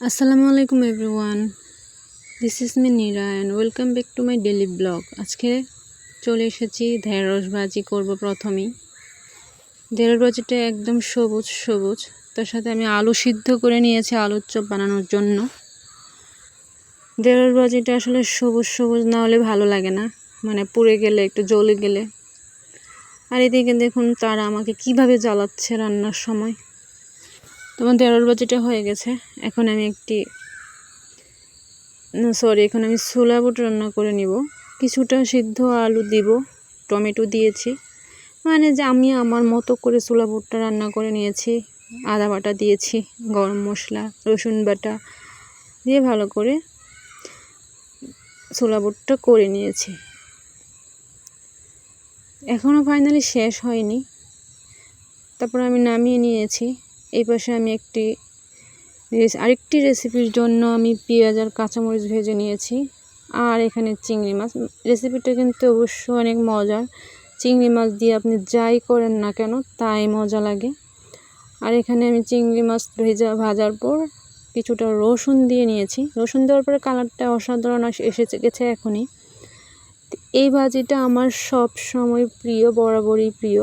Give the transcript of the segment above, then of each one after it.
আসসালামু আলাইকুম everyone this is me Nira and welcome back to my daily blog আজকে চলে এসেছি ঢেঁড়স করব প্রথমেই। ঢেঁড়স ভাজিটা একদম সবুজ সবুজ। তার সাথে আমি আলু সিদ্ধ করে নিয়েছি আলুর চপ বানানোর জন্য। ঢেঁড়স ভাজিটা আসলে সবুজ সবুজ না হলে ভালো লাগে না। মানে পুড়ে গেলে, একটু জ্বলে গেলে। আর এদিকে দেখুন তারা আমাকে কীভাবে জ্বালাচ্ছে রান্নার সময়। তোমার ঢেঁড়স ভাজিটা হয়ে গেছে। এখন আমি একটি সরি এখন আমি ছোলা বুট রান্না করে নিব। কিছুটা সিদ্ধ আলু দিব, টমেটো দিয়েছি। মানে যে আমি আমার মতো করে ছোলা বুটটা রান্না করে নিয়েছি। আদা বাটা দিয়েছি, গরম মশলা, রসুন বাটা দিয়ে ভালো করে ছোলা বুটটা করে নিয়েছি। এখনও ফাইনালি শেষ হয়নি। তারপর আমি নামিয়ে নিয়েছি। এই পাশে আমি একটি আরেকটি রেসিপির জন্য আমি পেঁয়াজ আর কাঁচামরিচ ভেজে নিয়েছি। আর এখানে চিংড়ি মাছ। রেসিপিটা কিন্তু অবশ্য অনেক মজার। চিংড়ি মাছ দিয়ে আপনি যাই করেন না কেন, তাই মজা লাগে। আর এখানে আমি চিংড়ি মাছ ভেজা, ভাজার পর কিছুটা রসুন দিয়ে নিয়েছি। রসুন দেওয়ার পরে কালারটা অসাধারণ এসেছে গেছে এখনই। এই ভাজিটা আমার সব সময় প্রিয়, বরাবরই প্রিয়।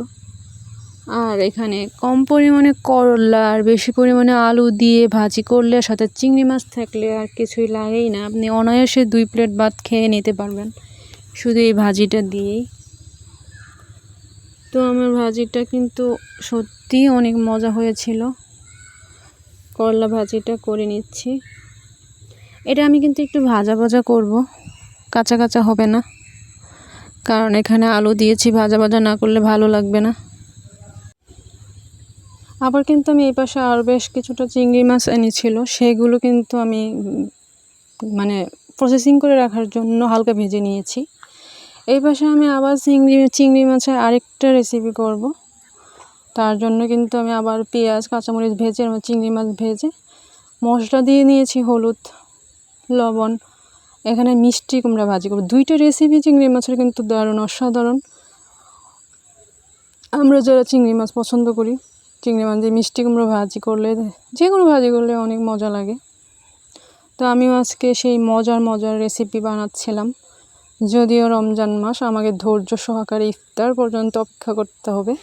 আর এখানে কম পরিমাণে করলা আর বেশি পরিমাণে আলু দিয়ে ভাজি করলে সাথে চিংড়ি মাছ থাকলে আর কিছুই লাগেই না। আপনি অনায়াসে দুই প্লেট ভাত খেয়ে নিতে পারবেন শুধু এই ভাজিটা দিয়েই। তো আমার ভাজিটা কিন্তু সত্যিই অনেক মজা হয়েছিল। করলা ভাজিটা করে নিচ্ছি। এটা আমি কিন্তু একটু ভাজা ভাজা করব, কাঁচা কাঁচা হবে না। কারণ এখানে আলু দিয়েছি, ভাজা ভাজা না করলে ভালো লাগবে না। আবার কিন্তু আমি এই পাশে আরও বেশ কিছুটা চিংড়ি মাছ এনেছিল। সেগুলো কিন্তু আমি মানে প্রসেসিং করে রাখার জন্য হালকা ভেজে নিয়েছি। এই পাশে আমি আবার চিংড়ি চিংড়ি মাছের আরেকটা রেসিপি করব। তার জন্য কিন্তু আমি আবার পেঁয়াজ, কাঁচামরিচ ভেজে চিংড়ি মাছ ভেজে মশলা দিয়ে নিয়েছি হলুদ, লবণ। এখানে মিষ্টি কুমড়া ভাজি করব। দুইটা রেসিপি চিংড়ি মাছের কিন্তু দারুণ, অসাধারণ। আমরা যারা চিংড়ি মাছ পছন্দ করি চিংড়ি মাছ দিয়ে মিষ্টি কুমড়ো ভাজি করলে, যে কোনো ভাজি করলে অনেক মজা লাগে। তো আমিও আজকে সেই মজার মজার রেসিপি বানাচ্ছিলাম। যদিও রমজান মাস, আমাকে ধৈর্য সহকারে ইফতার পর্যন্ত অপেক্ষা করতে হবে।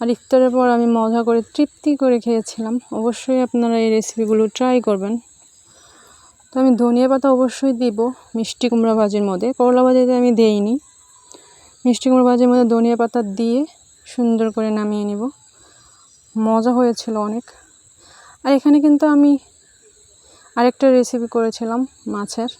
আর ইফতারের পর আমি মজা করে তৃপ্তি করে খেয়েছিলাম। অবশ্যই আপনারা এই রেসিপিগুলো ট্রাই করবেন। তো আমি ধনিয়া পাতা অবশ্যই দিব মিষ্টি কুমড়া ভাজির মধ্যে। করলা ভাজিতে আমি দেইনি। মিষ্টি কুমড়া ভাজির মধ্যে ধনিয়া পাতা দিয়ে সুন্দর করে নামিয়ে নিব। মজা হয়েছিল অনেক। আর এখানে কিন্তু আমি আরেকটা রেসিপি করেছিলাম মাছের।